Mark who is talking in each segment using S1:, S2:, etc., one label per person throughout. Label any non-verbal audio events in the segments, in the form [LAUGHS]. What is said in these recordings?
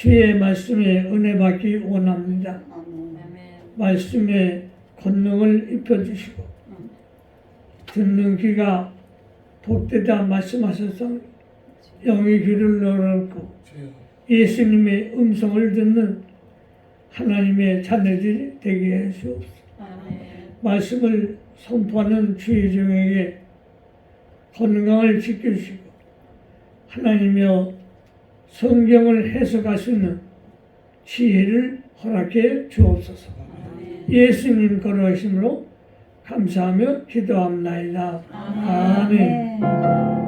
S1: 주의 말씀에 은혜 받기 원합니다. 말씀에 권능을 입혀주시고 듣는 귀가 복되다 말씀하셔서 영의 귀를 열었고 예수님의 음성을 듣는 하나님의 자녀들이 되게 해주옵소서. 말씀을 선포하는 주의 종에게 건강을 지켜주시고 하나님여 성경을 해석할 수 있는 지혜를 허락해 주옵소서. 예수님 걸어오심으로 감사하며 기도합나이다. 아멘. 주님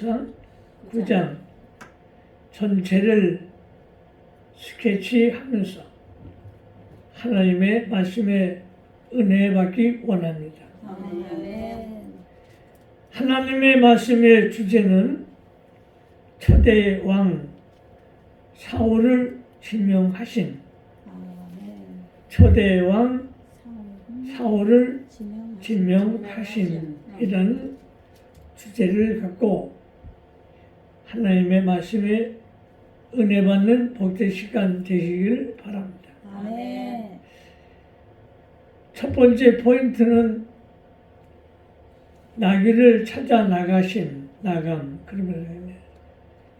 S1: 사무엘상 9장 전체를 스케치하면서 하나님의 말씀에 은혜 받기 원합니다. 하나님의 말씀의 주제는 초대 왕 사울을 지명하신 초대 왕 사울을 지명하신 이런 주제를 갖고 하나님의 말씀에 은혜 받는 복된 시간 되시길 바랍니다. 첫 번째 포인트는 나귀를 찾아 나가신 나감 그러면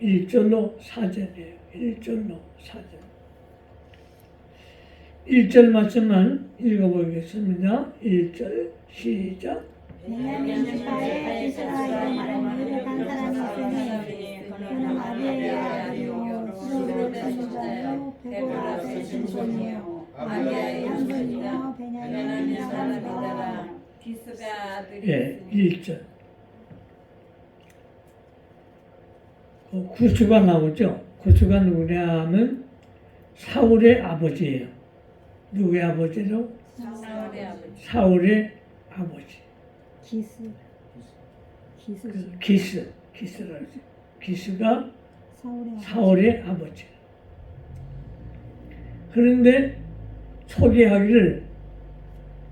S1: 1절로 4절이에요. 1절로 4절. 1절 말씀만 읽어보겠습니다. 1절 시작.
S2: 아비의 아들이요 수르를 찾은 자요 베고라 세신 손이요 아비의 양손이요 베냐민 사람이다
S3: 기스가 아들이
S1: 예,
S3: 있으니
S1: 1절. 그 구수가 나오죠. 구수가 누구냐 하면 사울의 아버지예요. 누구의 아버지로?
S3: 사울의 아버지
S1: 사울의 아버지.
S2: 기스 기스
S1: 그 기스, 기스라고 하죠. 기스가
S2: 사울의
S1: 아버지. 그런데 소개하기를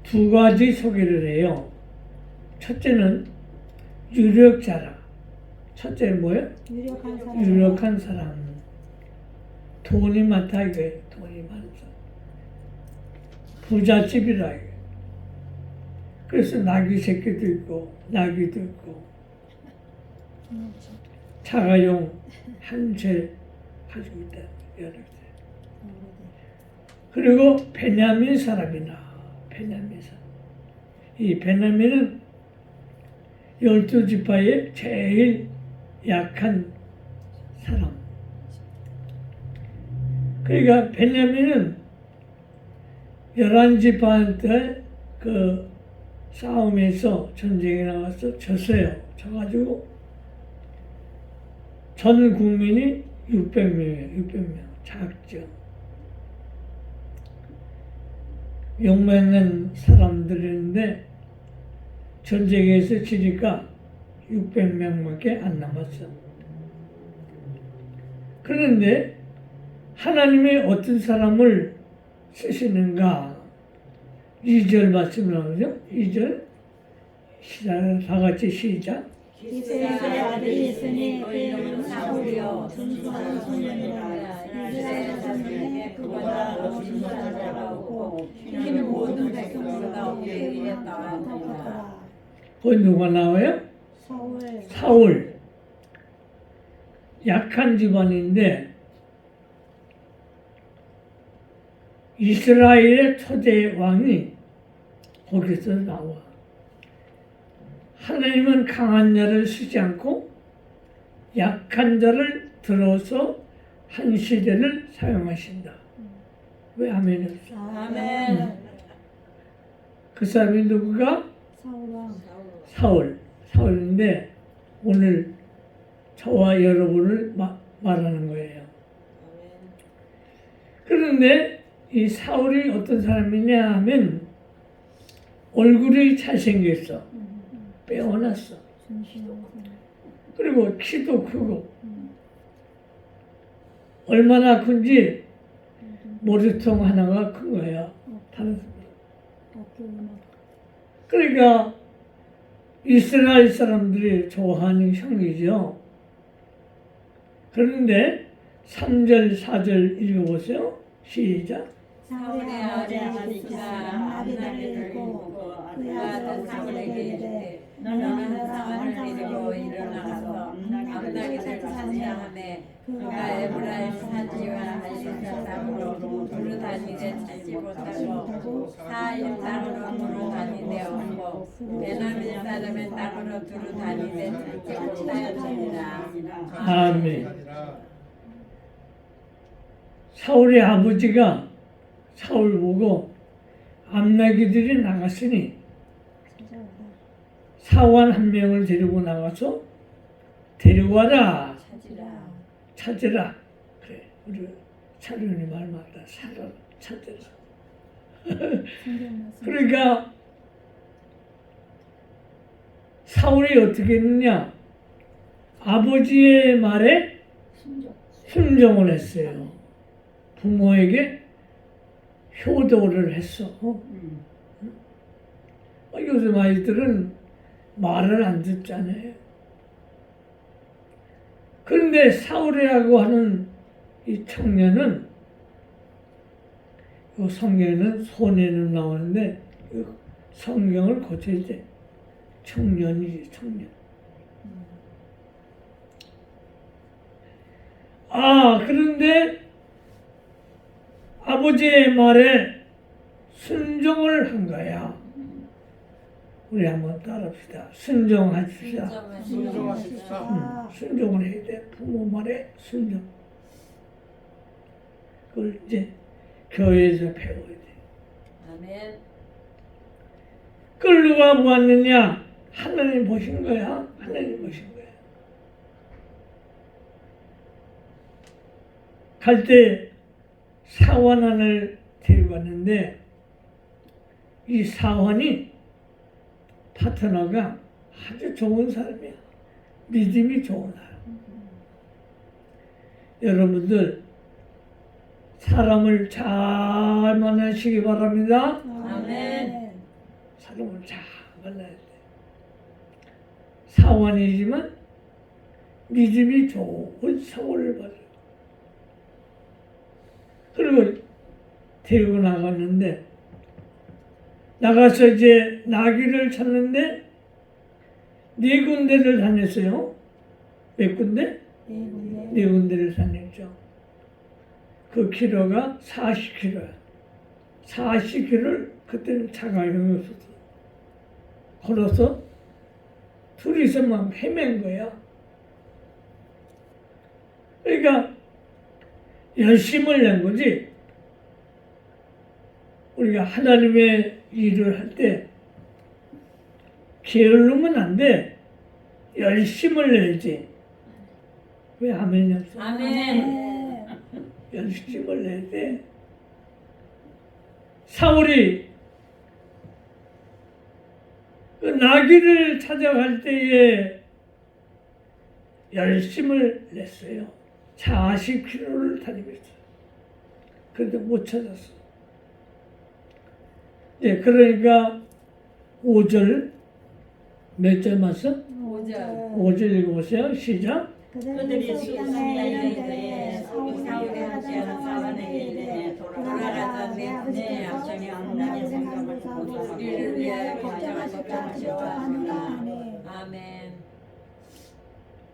S1: 두 가지 소개를 해요. 첫째는 유력자라. 첫째는 뭐예요?
S2: 유력한 사람
S1: 유력한 사람. 돈이 많다 이거예요. 돈이 많은 사람. 부잣집이라 이거예요. 그래서 나귀 새끼도 있고 나귀도 있고 자가용 한채 가지고 있다. 그리고 베냐민 사람이나 베냐민 사람. 이 베냐민은 열두 지파의 제일 약한 사람. 그러니까 베냐민은 열한 지파한테 그 싸움에서 전쟁에 나가서 졌어요. 져가지고 전 국민이 600명이에요. 600명. 작죠. 욕먹는 사람들인데 전쟁에서 지니까 600명밖에 안 남았어. 그런데 하나님이 어떤 사람을 쓰시는가? 2절 말씀 나오죠? 2절 시작 다 같이 시작
S2: 기스의 아들이 있으니 그 이름은 사울이요 준수한 소년이라 이스라엘 자손에게 그보다 더 준수한 자가 없고 힘은 모든 백성보다 없게 이랬다
S1: 거기 누가 나와요?
S2: 사울
S1: 사울 약한 집안인데 이스라엘의 초대 왕이 거기서 나와. 하나님은 강한 자를 쓰지 않고 약한 자를 들어서 한 시대를 사용하신다. 왜 없어?
S3: 아멘.
S1: 그 사람이 누구가?
S2: 사울 왕
S1: 사울. 사울인데 오늘 저와 여러분을 마- 말하는 거예요. 그런데 이 사울이 어떤 사람이냐 하면 얼굴이 잘생겼어. 빼어났어.
S2: 준수한
S1: 그리고 키도 크고
S2: 음.
S1: 얼마나 큰지 머리통 하나가 큰 거야. 다른 사람.
S2: 학교 음악
S1: 그러니까 이스라엘 사람들이 좋아하는 형이죠. 그런데 3절, 4절 읽어보세요. 시작.
S2: 사울의 아버지 기스가 아비다를 잃고 그의 아들 사울에게 이르되 너는 사울을 데리고 일어나서
S3: 암나기를 찾아하매 그가 에브라임 산지와 할리사 땅으로 두루 다니되 찾지 못하고 사일 땅으로 두루 다니되 없고 베나민 사람의 땅으로 두루 다니되 찾지 못하였느니라
S1: 아멘. 사울의 아버지가 사울 보고 암나기들이 나갔으니 사원 한 명을 데리고 나가서 데려와라
S3: 찾으라
S1: 찾으라. 그래 우리 차련이 말 맞다 찾아라. 찾으라 그러니까 사울이 어떻게 했느냐? 아버지의 말에
S2: 순종.
S1: 순종을 했어요. 부모에게 효도를 했어. 어? 어, 요즘 아이들은 말을 안 듣잖아요 그런데 사울이라고 하는 이 청년은 이 성경에는 손에는 나오는데 이 성경을 고쳐야 돼. 청년이지 청년. 아 그런데 아버지의 말에 순종을 한 거야. 우리 한번 따라합시다. 순종합시다.
S3: 순종하십시오
S1: 음, 순종을 해야 돼. 부모 말에 순종. 그걸 이제 교회에서 배워야 돼.
S3: 아멘
S1: 그걸 누가 보았느냐? 하나님 보신 거야. 하나님 보신 거야. 갈 때 사원안을 데리고 갔는데 이 사원이 파트너가 아주 좋은 사람이야. 믿음이 좋은 사람. 여러분들 사람을 잘 만나시기 바랍니다.
S3: 아멘.
S1: 사람을 잘 만나야 돼. 사원이지만 믿음이 좋은 사원을 받아. 그리고 데리고 나갔는데 나가서 이제 나귀를 찾는데 네 군데를 다녔어요. 몇 군데?
S2: 네 군데
S1: 네 군데를 다녔죠. 그 키로가 40km야. 40km를 그때는 차가 없었어. 걸어서 둘이서 막 헤맨 거야. 그러니까 열심을 낸 거지. 우리가 하나님의 일을 할 때 게으르면 안 돼. 열심을 내야지. 왜 아멘이 없어?
S3: 아멘
S2: 네.
S1: 열심을 내야 돼. 사울이 그 나귀를 찾아갈 때에 열심을 냈어요. 40km를 다니면서. 그래도 못 찾았어. 예, 그러니까 5절 몇절 말씀?
S3: 오절.
S1: 5절 읽어보세요. 시작.
S2: 그들이 숙당에 이른 때에 사울이 하지 않은 사람에게 이르되 돌아가서 내 아버지께서 나를 생각을 사고 우리를 위하여 걱정하노라 하네
S3: 아멘.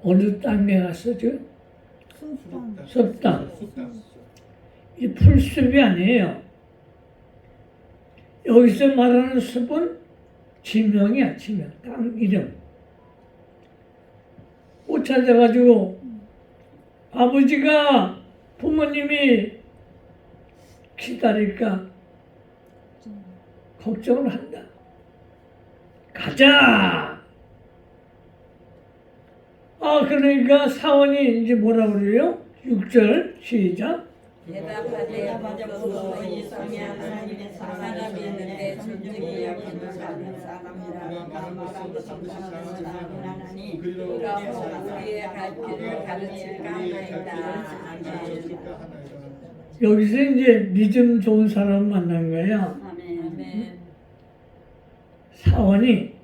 S1: 어느 땅에 갔었죠? 숲땅. 이 풀숲이 아니에요. 여기서 말하는 숲은 지명이야, 지명. 땅 이름. 못 찾아가지고 아버지가 부모님이 기다릴까 걱정을 한다. 가자! 아, 그러니까 사원이 이제 뭐라 그래요? 6절 시작.
S3: 대답하되 여보소 이 성에 하나님의 사람이 있는데 존중이 여기는 사는 사람이라 말하고 성장하는 사람이라니 그러므로 우리의 갈 길을 가르칠까 하나이다. 아멘.
S1: 여기서 이제 믿음 좋은 사람 만난.
S3: 아멘.
S1: 사원이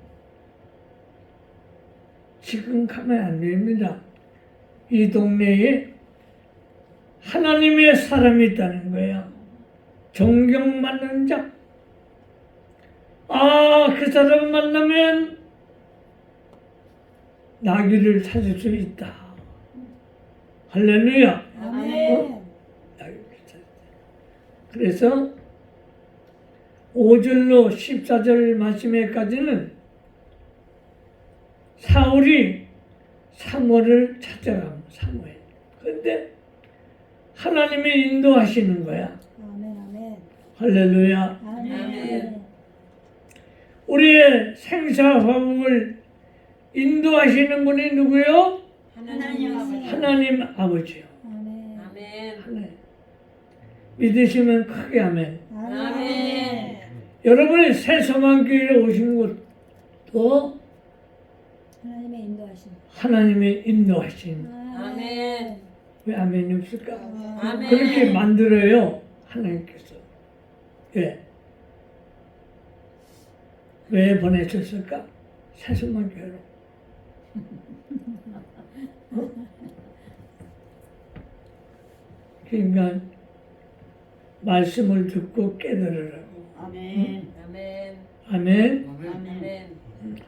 S1: 지금 가면 안 됩니다. 이 동네에 하나님의 사람이 있다는 거야. 존경받는 자. 아, 그 사람 만나면 나귀를 찾을 수 있다. 할렐루야.
S2: 아멘.
S1: 그래서 5절로 14절 말씀에까지는 사울이 사무엘을 찾아가고 사무엘. 그런데 하나님이 인도하시는 거야.
S2: 아멘 아멘
S1: 할렐루야.
S2: 아멘
S1: 우리의 생사화복을 인도하시는 분이 누구요?
S3: 하나님 아버지.
S1: 하나님 아버지요.
S2: 아멘
S3: 아멘.
S1: 하나님. 믿으시면 크게.
S3: 아멘.
S1: 여러분이 새소망 교회에 오신 것도
S2: 하나님의 인도하심
S1: 하나님의 인도하신.
S3: 아멘.
S1: 왜 아멘이 없을까?
S3: 아멘.
S1: 그렇게 만들어요. 하나님께서. 예. 왜 보내셨을까? 새소망교회로. 어? 그러니까 말씀을 듣고 깨달으라고.
S2: 아멘
S3: 아멘.
S1: 아멘.
S3: 아멘.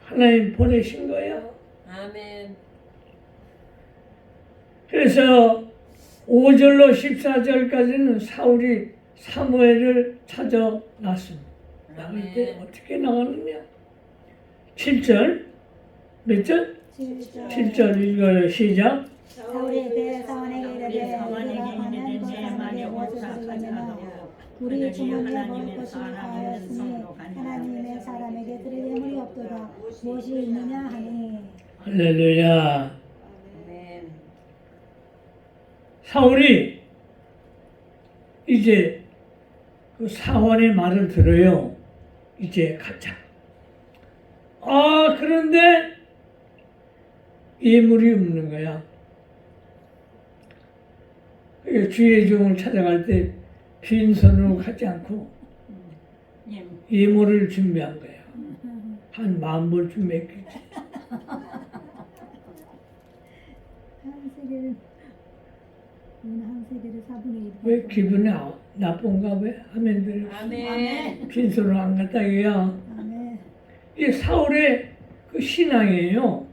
S1: 하나님 보내신 거야.
S3: 아멘.
S1: 그래서 5절로 14절까지는 사울이 사무엘을 찾아 났습니다. 나갈 때
S3: 아멘.
S1: 어떻게 나가느냐? 7절 몇 절?
S2: 7절
S1: 7절 읽어요. 시작.
S2: 사울이 그 사원에게 이르되 우리 주머니에 먹을 것이 다하였으니 하나님의 사람에게 드릴 예물이 없도다 무엇이 있느냐 하니
S1: 할렐루야.
S3: 아멘.
S1: 사울이 이제 그 사원의 말을 들어요. 이제 가자. 아, 그런데 예물이 없는 거야. 주의 종을 찾아갈 때 빈손으로 가지 않고 예물을 준비한 거야. 한 만 벌 준비했겠지.
S2: 한 세계를 한 세계를 4분의 1
S1: 왜 기분이 아- 나쁜가 왜? 하면 돼.
S3: 아멘.
S1: 빈손으로 안 갔다 이거야.
S2: 아멘
S1: 이게 사울의 그 신앙이에요.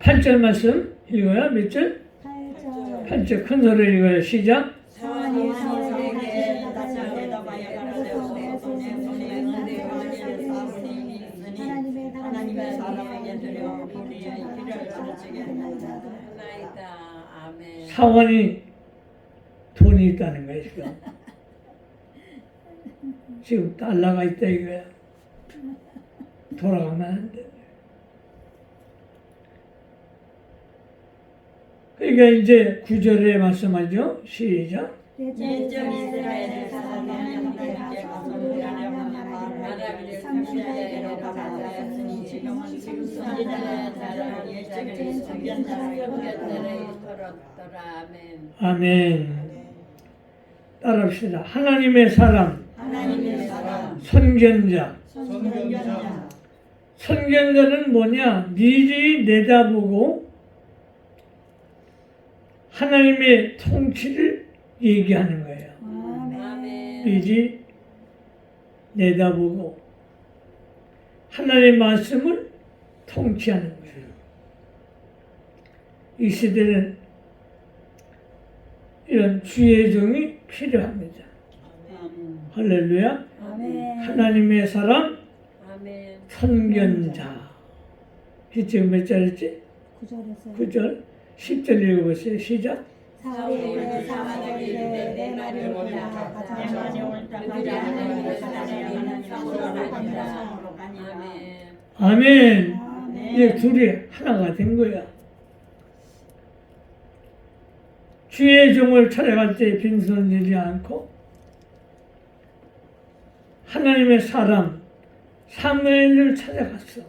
S1: 8절 말씀 읽어요. 몇 절?
S2: 8절
S1: 8절 큰 소리 읽어요. 시작.
S2: 사원이 사울에게 대답하여 가로되 내 손에 은혜 가지를 사울이 있으니 하나님의 사람에게 드려 우리의 길을 가르치게 하나이다
S3: 하나이다. 아멘.
S1: 사원이 돈이 있다는 거야 지금. [LAUGHS] 지금 달러가 있다 이거야. 돌아가면 안 돼. 그러니까 이제 구절에 말씀하죠. 시작.
S3: 아멘.
S1: 아멘. 따라합시다. 하나님의 사람,
S2: 하나님의
S1: 선견자.
S2: 선견자
S1: 선견자는 뭐냐? 미리 내다보고 하나님의 통치를 얘기하는 거예요.
S2: 아멘
S1: 미리 내다보고 하나님의 말씀을 통치하는 거예요. 이 시대는 이런 주의 종이 필요합니다. 할렐루야.
S2: 아멘
S1: 하나님의 사람
S3: 아멘.
S1: 선견자. 지금 몇 절이지?
S2: 구절에서
S1: 9절. 10절 읽어보세요. 시작.
S2: 사마를 이르되 내 말이 옳다
S4: 내 말이 옳다
S3: 그들이 하나님의 사람이 사울을 아니라.
S4: 아멘.
S1: 이제 둘이 하나가 된 거야. 주의 종을 찾아갈 때 빈손 내지 않고 하나님의 사람 사무엘을 찾아갔어.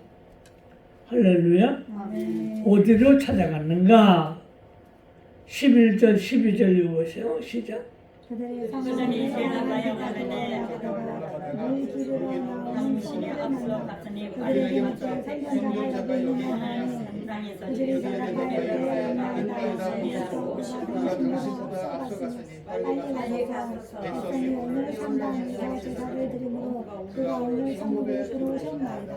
S1: 할렐루야.
S2: 아멘
S1: 어디로 찾아갔는가? 11절 12절 읽어보세요. 시작.
S2: 그들이
S4: 그들이
S2: 너희
S4: 당신이 앞서 갔으니
S2: 앞서갔으니 빨리 백성이 오늘 제사를 그가 오늘 성읍에 들어오셨나이다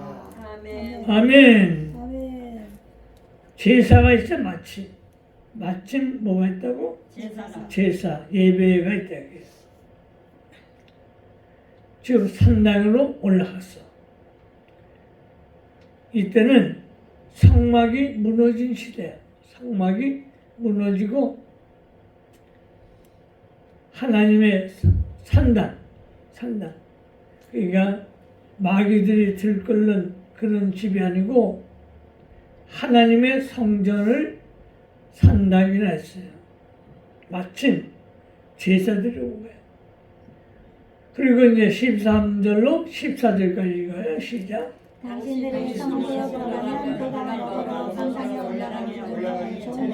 S3: 아멘.
S1: 제사가 있어 마침. 마침 뭐가 있다고?
S4: 제사가
S1: 제사, 예배가 있다. 이게. 지금 산당으로 올라갔어. 이때는 성막이 무너진 시대야. 성막이 무너지고 하나님의 산당, 산당. 그러니까 마귀들이 들끓는 그런 집이 아니고 하나님의 성전을 산당이라 했어요. 마침 제사들이 온 거예요. 그리고 이제 13절로 14절까지 읽어요. 시작.
S2: 당신들이 상상에 좋은 오기 전에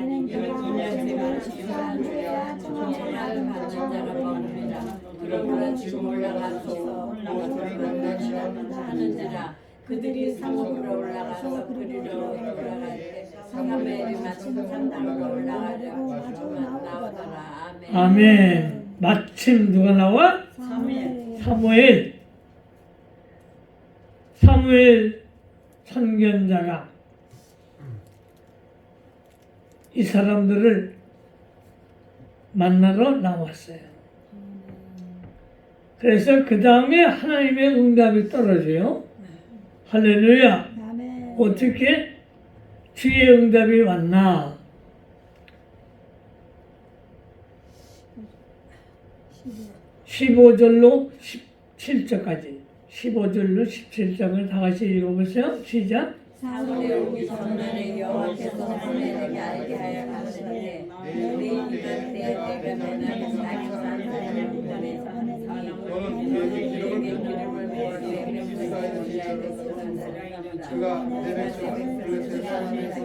S2: 이는 그가
S3: 그러므로 지금 올라가서 하는지라 그들이 성읍으로 올라가서 그리로 올라갈 때 사무엘이 마침 상당으로 올라가려고 나오더라 아멘
S1: 아멘. 마침 누가 나와?
S2: 사무엘
S1: 사무엘. 사무엘 선견자가 이 사람들을 만나러 나왔어요. 그래서 그 다음에 하나님의 응답이 떨어져요. 할렐루야.
S2: 아멘
S1: 어떻게 주의 응답이 왔나? 15절로 17절까지 15절로 17절을 다 같이 읽어보세요. 시작.
S3: 사울이 오기 전날에 여호와께서 사무엘에게 알게 하여 가시되 너희 인간 때에 내가 맨날 자기 문단에서 한 사람을 너에게 기름을 부어 내 이름을 알게
S5: 그가 내 백성을 그릇에 사람에서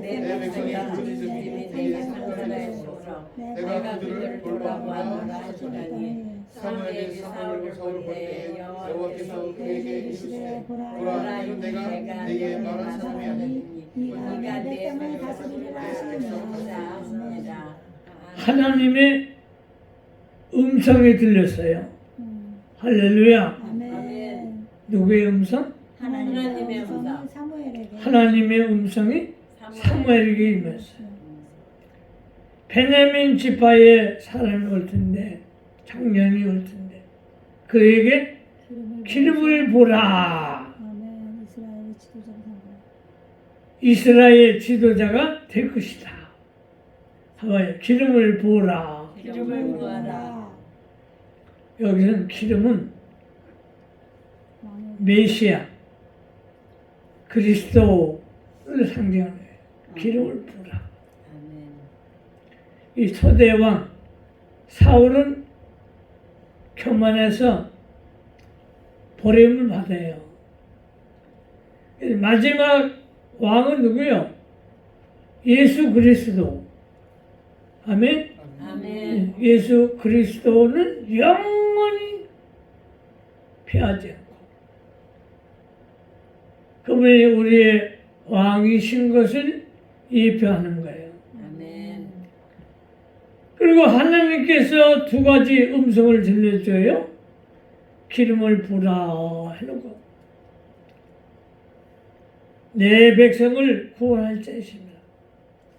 S3: 내 백성이 부지집이 되게 산사에 주소서 내가 그들을 돌아보았노라 하시더니 사무엘이 사울을 볼 때에 여호와께서 그에게 이르시되 보라 이는 내가 내게 말한 사람이 아니니 네가 내 백성을 다스리리라 하시니라
S1: 하나님의 음성이 들렸어요. 할렐루야. 누구의 음성?
S3: 하나님의 음성
S2: 사무엘에게
S1: 하나님의 음성이 사무엘에게 임했어요. 베냐민 지파의 사람이 올 텐데 청년이 올 텐데 그에게
S2: 기름을
S1: 보라.
S2: 이스라엘
S1: 지도자가 될 것이다. 봐봐요. 기름을 보라.
S3: 기름을 부어라
S1: 여기서는 기름은 메시아 그리스도를 상징하는. 기름을 부라. 이 초대왕 사울은 교만해서 버림을 받아요. 마지막 왕은 누구요? 예수 그리스도. 아멘.
S3: 아멘.
S1: 예수 그리스도는 영원히 피하지 않 고 그분이 우리의 왕이신 것을 예표하는 거예요.
S3: 아멘.
S1: 그리고 하나님께서 두 가지 음성을 들려줘요. 기름을 부라 해놓고 내 백성을 구원할 자이십니다.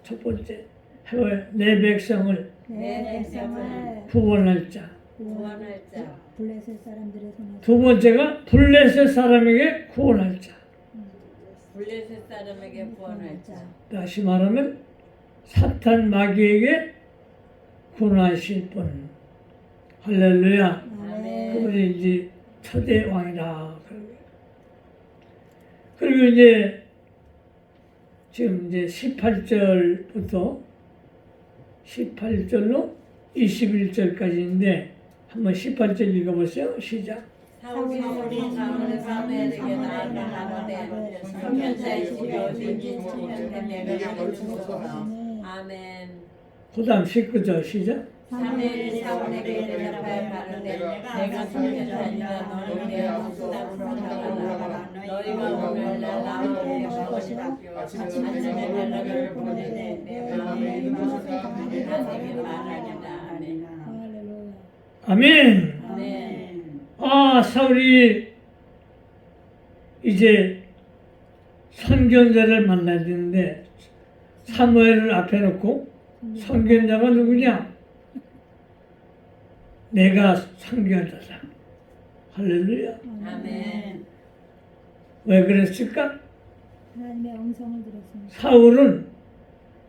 S1: 첫 번째 해봐요. 내 백성을
S2: 내 백성을
S1: 구원할 자.
S3: 구원할 자.
S2: 블레셋 사람들의 손에서
S1: 두 번째가 블레셋 사람에게 구원할 자.
S3: 블레셋 사람에게 구원할 자.
S1: 다시 말하면 사탄 마귀에게 구원하실 분. 할렐루야.
S2: 아멘.
S1: 그분이 이제 초대 왕이다. 그리고 이제 지금 이제 18절부터 18절로 21절까지인데 한번 18절 읽어보세요. 시작.
S3: 사울이 사무엘에게 나아가 내가 가르치소서. 아멘.
S1: 그 다음 19절 시작.
S3: 사무엘이 사울에게 대답하여 가로되 내가 선견자니라 너는 내 아우스다고 생각하라 너희가 오늘날 나와 올 것이다 아침에 연락을 보내되 내 마음에 있는 것을 하나님께 말하리라 아멘
S2: 할렐루야.
S1: 아멘.
S3: 아,
S1: 사울이 이제 선견자를 만나야 되는데 사무엘을 앞에 놓고 선견자가 누구냐? 내가 선견자다. 할렐루야.
S3: 아멘
S1: 왜 그랬을까?
S2: 하나님의 음성을 들었습니다.
S1: 사울은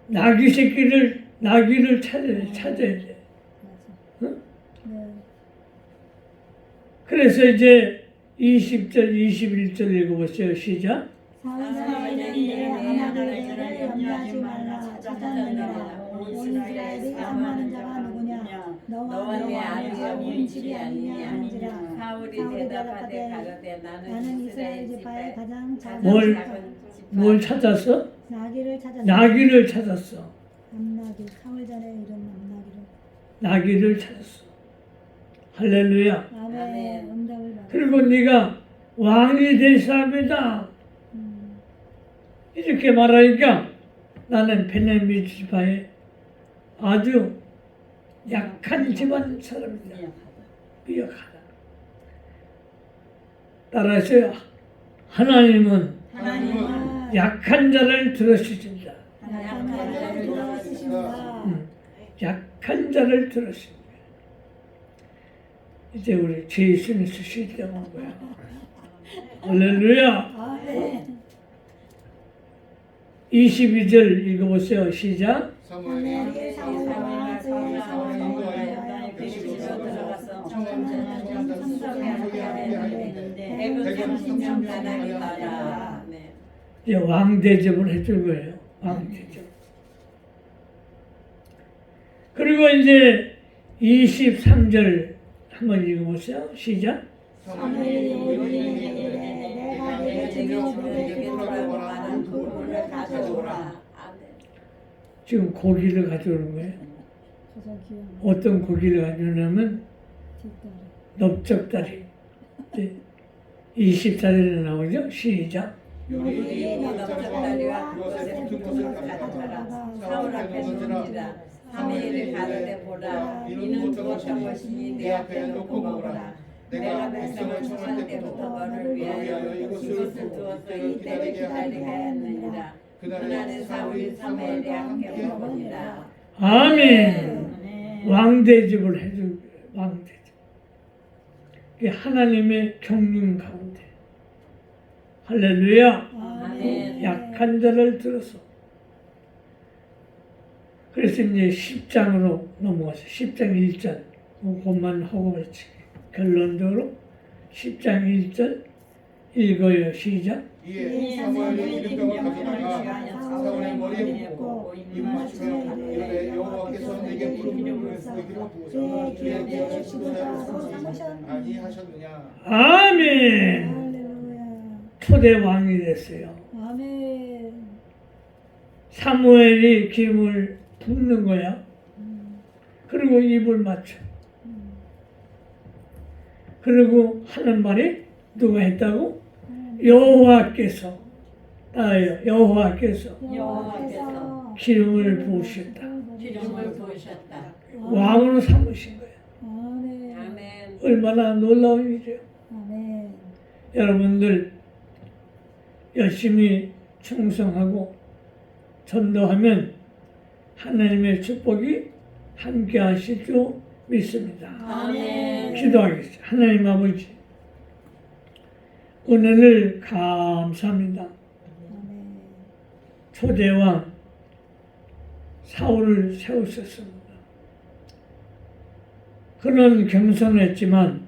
S1: 나귀 새끼를 나귀를 찾아야, 찾아야 돼.
S2: 맞아.
S1: 응?
S2: 네.
S1: 그래서 이제 20절, 21절 읽어보세요. 시작. 뭘- 뭘 찾았어?
S2: 나귀를 찾았다
S1: 나귀를 찾았어.
S2: 나귀를
S1: 찾았어. 할렐루야.
S2: 받아
S1: 그리고 네가 왕이 될 사람이다.
S2: 음,
S1: 이렇게 말하니까 나는 베냐민 지파의 아주 약한 집안 사람이다. 미약하다. 따라서요. 하나님은
S2: 하나님은
S1: 약한 자를 들으시신다.
S2: 약한 자를 돌아쓰신다
S1: 음, 약한 자를 들으신다. 이제 우리 제이슨이 쓰실 때가 온 거야. 할렐루야.
S2: 아멘
S1: 22절 읽어보세요. 시작. 이제 왕 대접을 해줄 거예요. 왕 대접. 그리고 이제 23절 한번 읽어보세요. 시작. 지금 고기를 가져오는 거예요. 어떤 고기를 가져오냐면 넓적다리. 24절에 나오죠. 시작.
S2: 요리의
S3: 넓적다리와
S2: 그것에 붙은 것을 가져다가
S3: 사울 앞에 놓으니라 사무엘이 가로되 보라 이는 무엇한 것이니 내 앞에 놓고 먹으라 내가 백성을 청할 때부터 너를 위하여 이것을 두어서 이때를 기다리게 하였느니라 그날에 사울이 사무엘이 함께 먹으니라
S1: 아멘. 왕 대접을 해줄 거예요. 왕 대접. 이게 하나님의 경륜 가운데. 할렐루야.
S3: 아멘.
S1: 약한 자를 들어서. 그래서 이제 10장으로 넘어가서 10장 1절 그것만 하고 그렇지. 결론적으로 10장 1절 읽어요. 시작.
S6: 이에 사무엘이 기름병을 가져다가 사울의 머리에 붓고 입 맞추며 이르되 여호와께서 내게 기름을 부으기로 부으셔서 주의 기업의 지도자로 삼으셨 아니 하셨느냐
S1: 아멘. 초대 왕이 됐어요.
S2: 아멘
S1: 사무엘이 기름을 붓는 거야.
S2: 음,
S1: 그리고 입을 맞춰. 그리고 하는 말이 누가 했다고? 여호와께서 나요 여호와께서
S4: 여호와께서
S1: 기름을 부으셨다.
S4: 기름을 부으셨다.
S1: 왕으로 삼으신 거예요.
S2: 아멘.
S4: 아멘.
S1: 얼마나 놀라운 일이에요.
S2: 아멘.
S1: 여러분들 열심히 충성하고 전도하면 하나님의 축복이 함께 하실 줄 믿습니다.
S4: 아멘.
S1: 기도하겠습니다. 하나님 아버지 은혜를 감사합니다. 초대왕 사울을 세우셨습니다. 그는 겸손했지만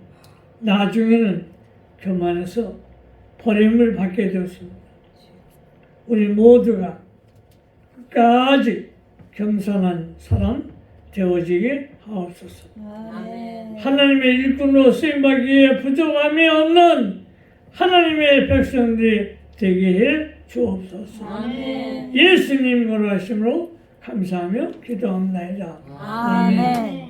S1: 나중에는 교만해서 버림을 받게 되었습니다. 우리 모두가 끝까지 겸손한 사람 되어지게 하옵소서.
S2: 아멘.
S1: 하나님의 일꾼으로 쓰임받기에 부족함이 없는 하나님의 백성들이 되게 해 주옵소서.
S4: 아멘.
S1: 예수님 거하심으로 감사하며 기도합니다.
S2: 아멘.